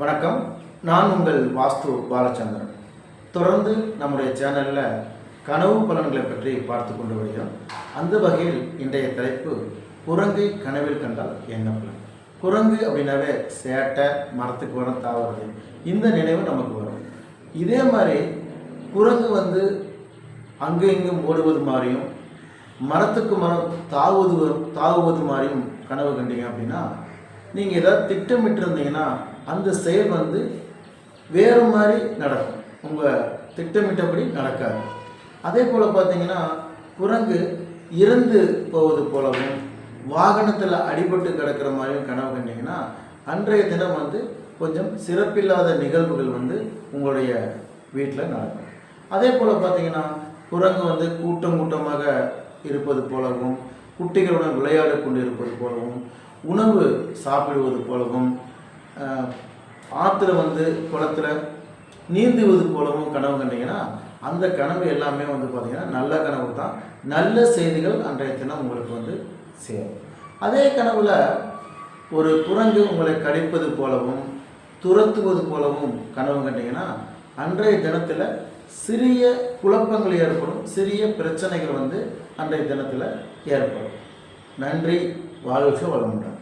வணக்கம். நான் உங்கள் வாஸ்து பாலச்சந்திரன். தொடர்ந்து நம்முடைய சேனலில் கனவு பலன்களை பற்றி பார்த்து கொண்டு வருகிறோம். அந்த வகையில் இன்றைய தலைப்பு குரங்கை கனவில் கண்டால் என்ன பலன்? குரங்கு அப்படின்னாவே சேட்டை மரத்துக்கு வர தாவறது இந்த நினைவு நமக்கு வரும். இதே மாதிரி குரங்கு வந்து அங்கும் இங்கும் ஓடுவது மாதிரியும் மரத்துக்கு மரம் தாவுவது வரும் தாவுவது மாதிரியும் கனவு கண்டீங்க அப்படின்னா நீங்கள் ஏதாவது திட்டமிட்டு இருந்தீங்கன்னா அந்த செயல் வந்து வேறு மாதிரி நடக்கும். உங்கள் திட்டமிட்டபடி நடக்காது. அதே போல் பார்த்தீங்கன்னா குரங்கு இறந்து போவது போலவும் வாகனத்தில் அடிபட்டு கிடக்கிற மாதிரியும் கனவு கண்டிங்கன்னா அன்றைய தினம் வந்து கொஞ்சம் சிறப்பில்லாத நிகழ்வுகள் வந்து உங்களுடைய வீட்டில் நடக்கும். அதே போல் பார்த்தீங்கன்னா குரங்கு வந்து கூட்டம் கூட்டமாக இருப்பது போலவும் குட்டிகளுடன் விளையாடி கொண்டு இருப்பது போலவும் உணவு சாப்பிடுவது போலவும் ஆற்றுல வந்து குளத்துல நீந்துவது போலவும் கனவு கண்டீங்கன்னா அந்த கனவு எல்லாமே வந்து பார்த்திங்கன்னா நல்ல கனவு தான். நல்ல செய்திகள் அன்றைய தினம் உங்களுக்கு வந்து சேரும். அதே கனவில் ஒரு குரங்கு உங்களை கடிப்பது போலவும் துரத்துவது போலவும் கனவு கண்டீங்கன்னா அன்றைய தினத்தில் சிறிய குழப்பங்கள் ஏற்படும் சிறிய பிரச்சனைகள் வந்து அன்றைய தினத்தில் ஏற்படும். நன்றி வாழ்க வளமுடன்.